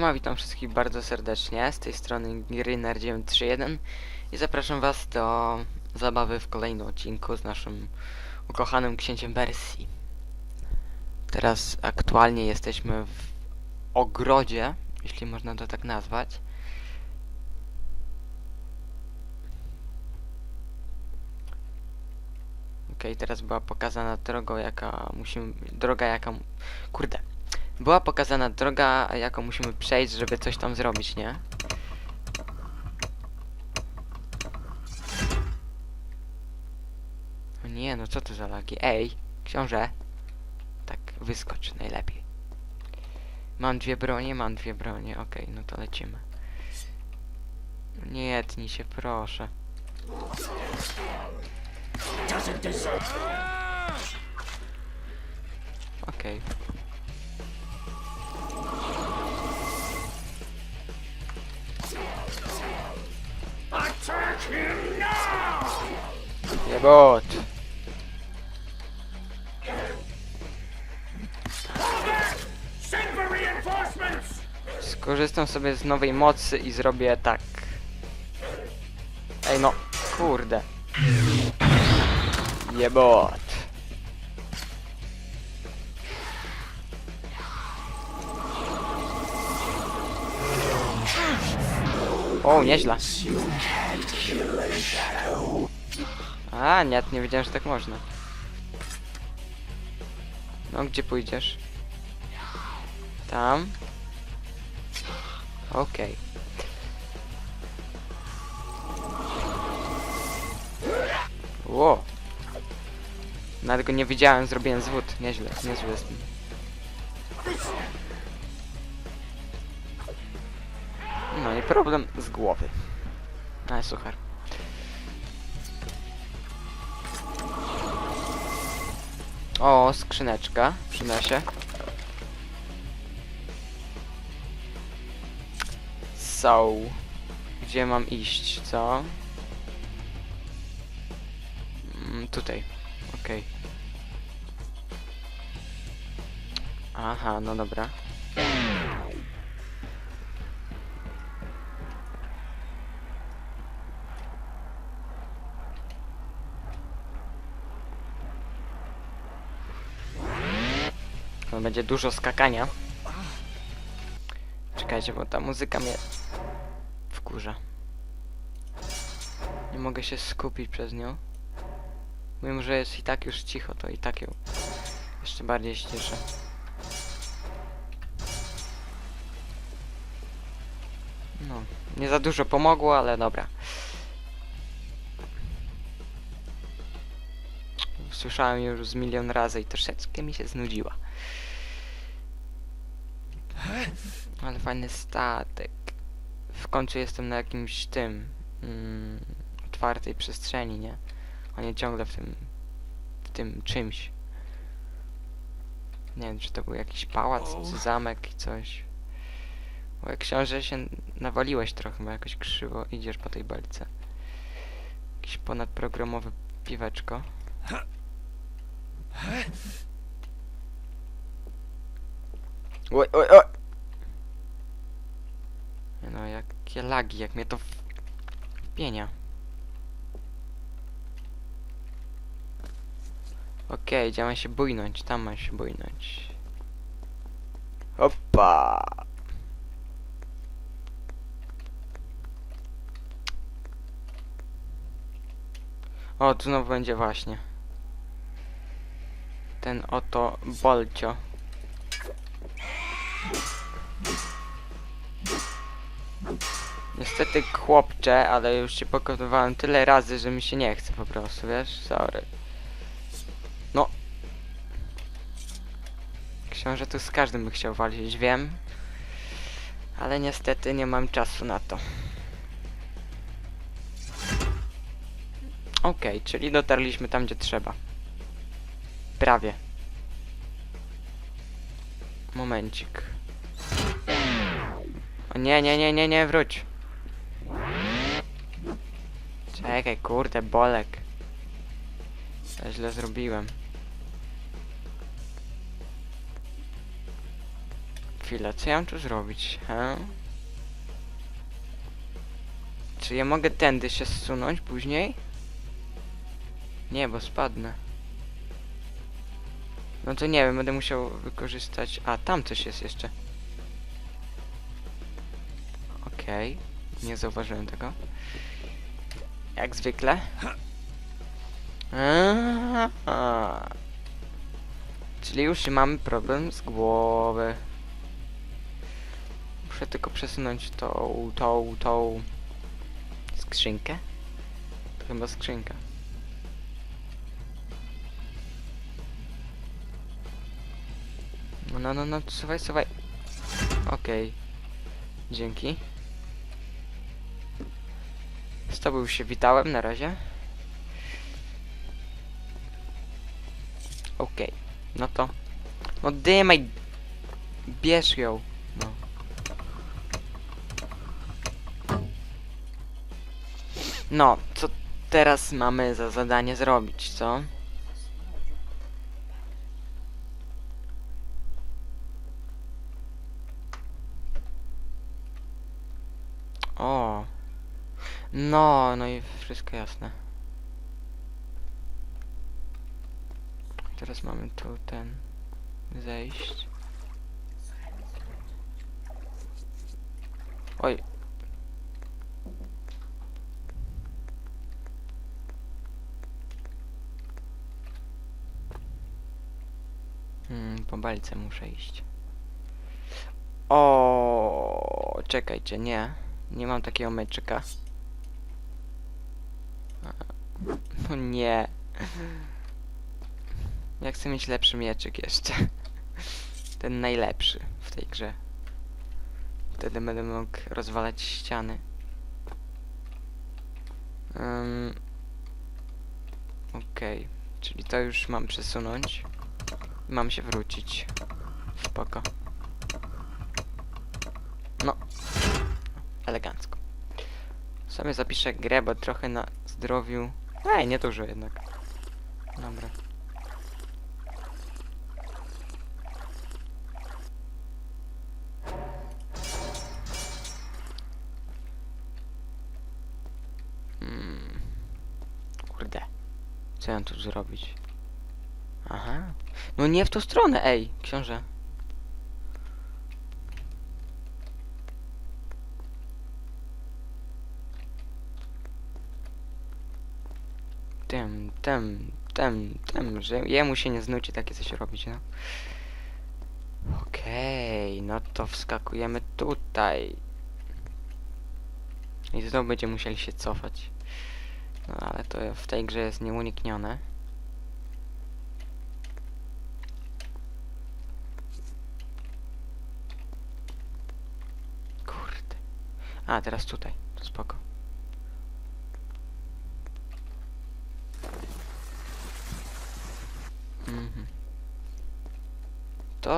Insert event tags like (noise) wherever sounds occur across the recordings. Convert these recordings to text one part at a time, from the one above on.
Siema, witam wszystkich bardzo serdecznie. Z tej strony Gryner931 i zapraszam was do zabawy w kolejnym odcinku z naszym ukochanym księciem wersji. Teraz aktualnie jesteśmy w ogrodzie, jeśli można to tak nazwać. Okej, teraz była pokazana droga, jaka musimy... Droga, jaka... Kurde. Była pokazana droga, jaką musimy przejść, żeby coś tam zrobić, nie? O nie, no co to za lagi? Ej, książę. Tak, wyskocz najlepiej. Mam dwie bronie, mam dwie bronie. Okej, no to lecimy. Nie tnij się, proszę. Okej. Attack Skorzystam sobie z nowej mocy i zrobię tak. Ej no, kurde. Jebot. O, nieźle. A, nie, nie wiedziałem, że tak można. No, gdzie pójdziesz? Tam. Okej. Ło. Nawet go nie widziałem, zrobiłem zwód. Nieźle, niezły jestem. No i problem z głowy. Ale suchar. O, skrzyneczka. Przyda się. So, gdzie mam iść, co? Mm, tutaj, okej. Aha, no dobra. Będzie dużo skakania. Czekajcie, bo ta muzyka mnie wkurza. Nie mogę się skupić przez nią. Mimo, że jest i tak już cicho, to i tak ją jeszcze bardziej ściszę. No, nie za dużo pomogło, ale dobra. Słyszałem już z milion razy i troszeczkę mi się znudziła. Ale fajny statek. W końcu jestem na jakimś tym mm, otwartej przestrzeni, nie? A nie ciągle w tym w tym czymś. Nie wiem, czy to był jakiś pałac, czy zamek i coś. Bo jak książę się nawaliłeś trochę, bo jakoś krzywo idziesz po tej belce. Jakiś ponadprogramowe piweczko. Oj, oj, oj! Nie No, jakie lagi, jak mnie to w... wpienia. Okej, gdzie mam się bujnąć? Tam mam się bujnąć. Opa! O, tu znowu będzie właśnie. Ten oto bolcio. Niestety chłopcze, ale już się pokonywałem tyle razy, że mi się nie chce po prostu, wiesz? Sorry. No. Książę tu z każdym by chciał walczyć, wiem. Ale niestety nie mam czasu na to. Okej, czyli dotarliśmy tam, gdzie trzeba. Prawie. Momencik. O nie, nie, nie, nie, nie, wróć. Czekaj, kurde, bolek. To źle zrobiłem. chwilę, co ja mam tu zrobić, he? Czy ja mogę tędy się zsunąć później? Nie, bo spadnę. No to nie wiem, będę musiał wykorzystać... A, tam coś jest jeszcze. Okej, nie zauważyłem tego. Jak zwykle. Aha. Czyli już mamy problem z głowy. Muszę tylko przesunąć tą, tą, tą skrzynkę. To chyba skrzynka. No, no, no, no, suwaj, suwaj. Okej. Dzięki. Z tobą się witałem na razie. Okej. No to. No dymaj. Bierz ją. No. No, co teraz mamy za zadanie zrobić, co? No, no i wszystko jasne. Teraz mamy tu ten zejść. Oj. Hmm, po balce muszę iść. O, czekajcie, nie. Nie mam takiego meczyka. No nie. Ja chcę mieć lepszy mieczyk jeszcze. Ten najlepszy w tej grze. Wtedy będę mógł rozwalać ściany. Um, Okej, czyli to już mam przesunąć. I mam się wrócić. Spoko. No. Elegancko. Sobie zapiszę grę, bo trochę na zdrowiu... Ej, nie dużo jednak. Dobra. Mm. Kurde. Co ja tu zrobić? Aha. No nie w tą stronę, ej, książę. Tym, tym, tym, tym, że jemu się nie znuci takie coś robić, no. Okej, no to wskakujemy tutaj. I znowu będziemy musieli się cofać. No ale to w tej grze jest nieuniknione. Kurde. A, teraz tutaj. To spoko.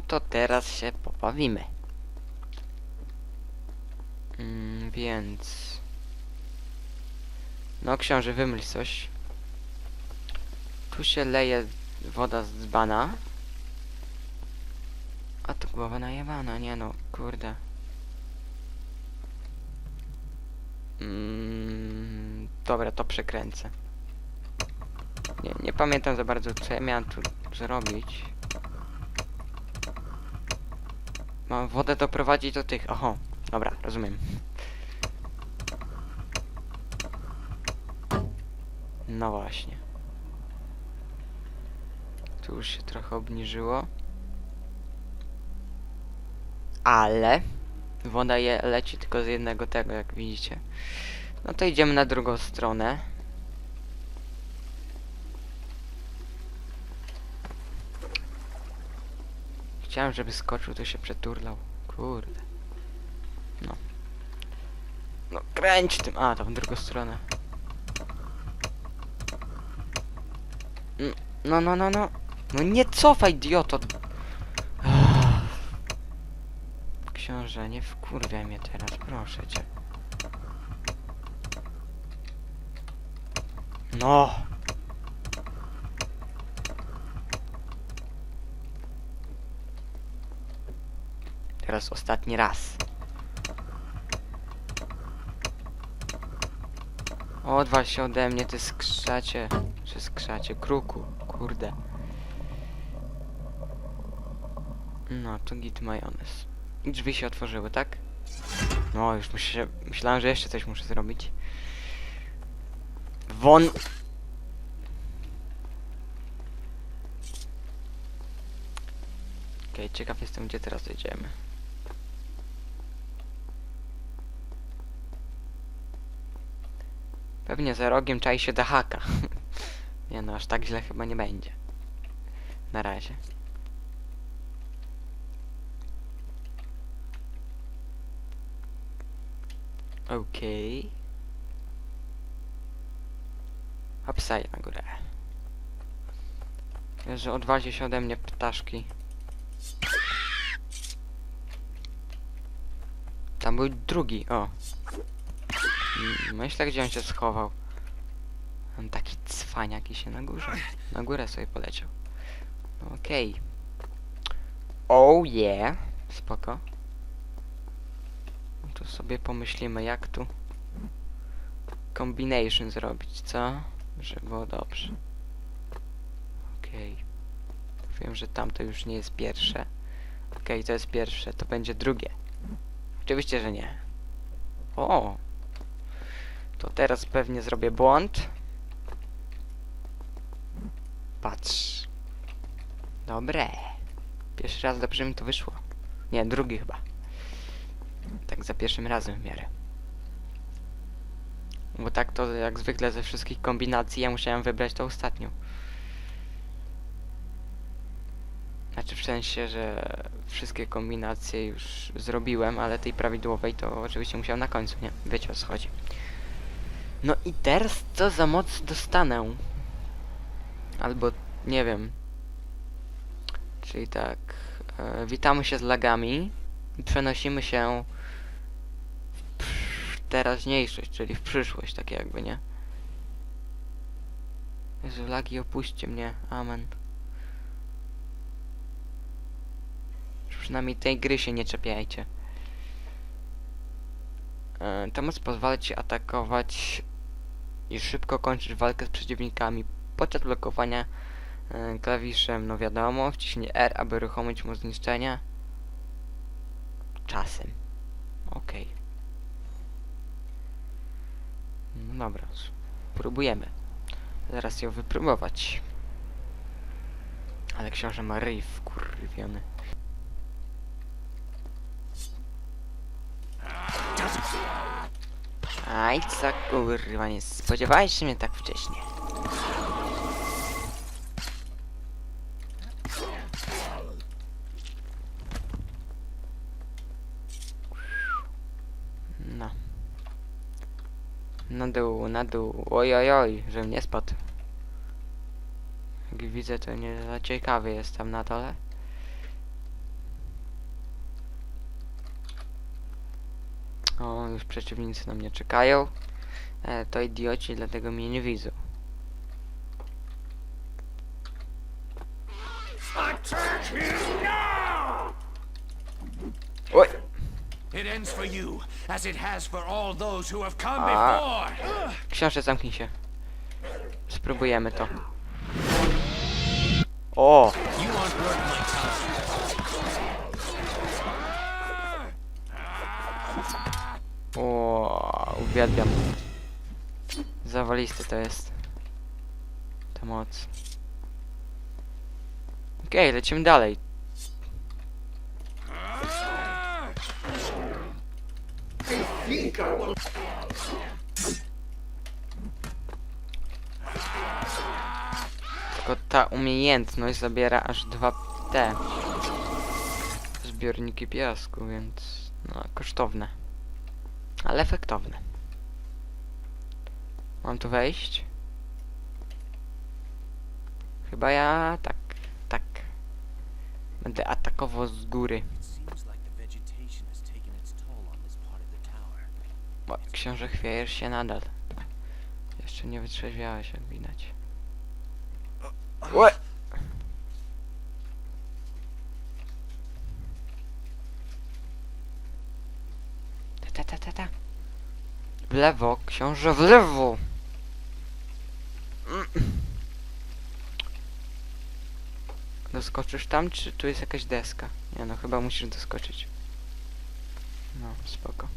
To, teraz się popawimy. Mm, więc... No książę, wymyśl coś. Tu się leje woda z dzbana. A to głowa najebana, nie no, kurde. Mm, dobra, to przekręcę. Nie, nie pamiętam za bardzo, co ja miałem tu zrobić. Mam wodę doprowadzić do tych... Oho, dobra, rozumiem. No właśnie. Tu już się trochę obniżyło. Ale woda je leci tylko z jednego tego, jak widzicie. No to idziemy na drugą stronę. Chciałem, żeby skoczył, to się przeturlał. Kurde. No. No kręć tym. A, to w drugą stronę. Mm, No, no, no, no. No nie cofaj, idioto. (sighs) Książę, nie wkurwiaj mnie teraz, proszę cię. No. Teraz ostatni raz. Odwal się ode mnie, ty skrzacie. Czy skrzacie? Kruku. Kurde. No, to git majonez. I drzwi się otworzyły, tak? No, już myślę, myślałem, że jeszcze coś muszę zrobić. Won... Okej, ciekaw jestem, gdzie teraz dojdziemy. Pewnie za rogiem czai się dachaka. (laughs) nie no, aż tak źle chyba nie będzie. Na razie. Okej. Hopsaj na górę. Że odwali się ode mnie ptaszki. Tam był drugi, o. Myślę, gdzie on się schował. On taki cwaniak i się na górze. Na górę sobie poleciał. No Okej. Oh yeah. Spoko. No To sobie pomyślimy, jak tu combination zrobić, co? Żeby było dobrze. Okej. Wiem, że tamto już nie jest pierwsze. Okej, to jest pierwsze, to będzie drugie. Oczywiście, że nie. O! To teraz pewnie zrobię błąd. Patrz. Dobre. Pierwszy raz dobrze mi to wyszło. Nie, drugi chyba. Tak za pierwszym razem w miarę. Bo tak to jak zwykle ze wszystkich kombinacji ja musiałem wybrać tą ostatnią. Znaczy w sensie, że wszystkie kombinacje już zrobiłem, ale tej prawidłowej to oczywiście musiałem na końcu, nie? Wiecie o co chodzi. No i teraz co za moc dostanę? Albo nie wiem. Czyli tak. E, witamy się z lagami i przenosimy się w teraźniejszość, czyli w przyszłość, tak jakby, nie? Jezu, lagi opuśćcie mnie. Amen. Przynajmniej tej gry się nie czepiajcie. E, Ta moc pozwala ci atakować i szybko kończyć walkę z przeciwnikami podczas blokowania e, klawiszem, no wiadomo, wciśnij R, aby uruchomić mu zniszczenia. Czasem. Okej. No dobra, spróbujemy. Zaraz ją wypróbować. Ale książę ma ryj wkurwiony. Aj, co kurwa, nie spodziewałeś się mnie tak wcześnie. No. Na dół, na dół. Oj, oj, oj, żebym nie spadł. Jak widzę, to nie za ciekawy jest tam na dole. O, już przeciwnicy na mnie czekają. E, to idioci, dlatego mnie nie widzą. Oj! It ends for you, as it has for all those who have come before. Książę, zamknij się. Spróbujemy to. O! You aren't worth my time. O, uwielbiam. Zawalisty to jest. Ta moc. Okej, lecimy dalej. Tylko ta umiejętność zabiera aż dwa te zbiorniki piasku, więc no kosztowne. Ale efektowne. Mam tu wejść? Chyba ja tak, tak. Będę atakował z góry. Bo książę chwiejesz się nadal. Jeszcze nie wytrzeźwiałeś, jak widać. Łe! ta, ta. W lewo, książę, w lewo! Doskoczysz tam, czy tu jest jakaś deska? Nie no, chyba musisz doskoczyć. No, spoko.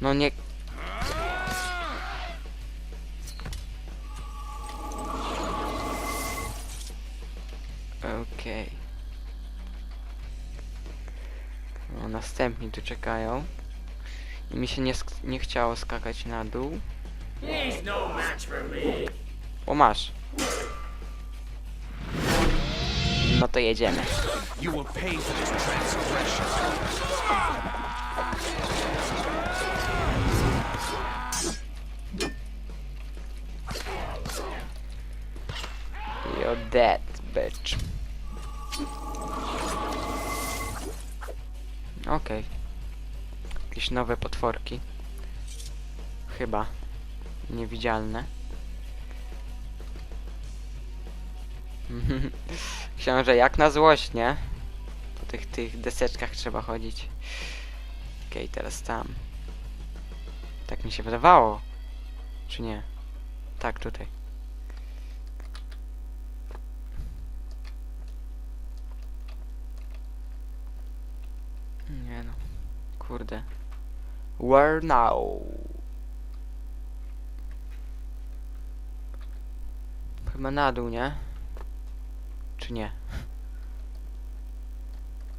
No nie... Okej. No, następni tu czekają. I mi się nie, nie chciało skakać na dół. No. O, masz. No to jedziemy. You're dead, Okej. Jakieś nowe potworki. Chyba. Niewidzialne. (laughs) Książę, jak na złość, nie? Po tych, tych deseczkach trzeba chodzić. Okej, teraz tam. Tak mi się wydawało. Czy nie? Tak, tutaj. Nie no. Kurde. Where now? Chyba na dół, nie? Czy nie?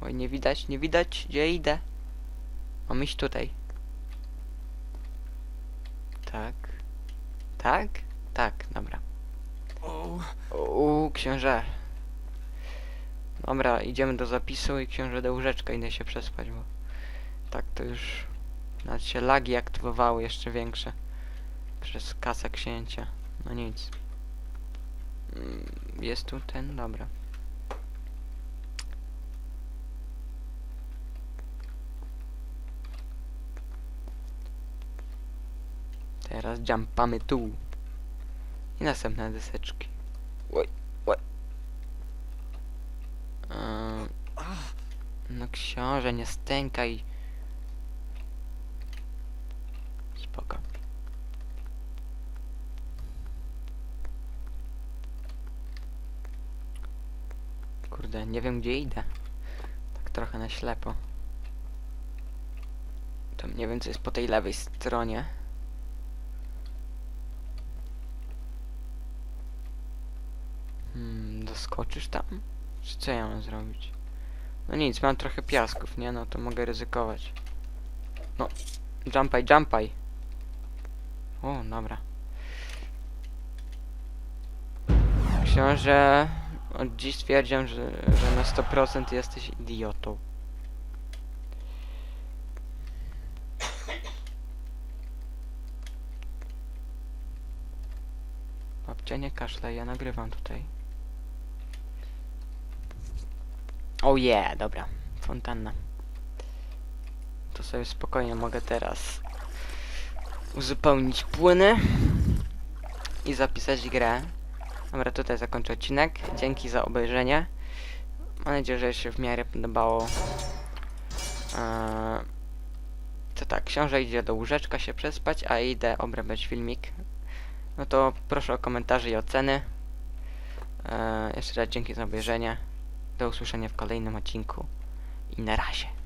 Oj, nie widać, nie widać, gdzie idę. Mam iść tutaj. Tak. Tak? Tak, dobra. Uuu, książę. Dobra, idziemy do zapisu i książę do łóżeczka idę się przespać, bo tak to już nawet się lagi aktywowały jeszcze większe przez kasę księcia. No nic. Mm, Jest tu ten? Dobra. Teraz jumpamy tu. I następne deseczki. Oj, oj. Ehm, no książę, nie stękaj. Spoko. Kurde, nie wiem gdzie idę. Tak trochę na ślepo. Tam nie wiem co jest po tej lewej stronie. Hmm, doskoczysz tam? Czy co ja mam zrobić? No nic, mam trochę piasków, nie? No to mogę ryzykować. No, jumpaj, jumpaj. O, dobra. Książę od dziś stwierdziłem, że, że na 100% jesteś idiotą. Babcia nie kaszle, ja nagrywam tutaj. Oh yeah, dobra. Fontanna. To sobie spokojnie mogę teraz uzupełnić płyny i zapisać grę. Dobra, tutaj zakończę odcinek. Dzięki za obejrzenie. Mam nadzieję, że się w miarę podobało. Eee, to tak, książę idzie do łóżeczka się przespać, a idę obrabiać filmik. No to proszę o komentarze i oceny. Eee, jeszcze raz dzięki za obejrzenie. Do usłyszenia w kolejnym odcinku i na razie.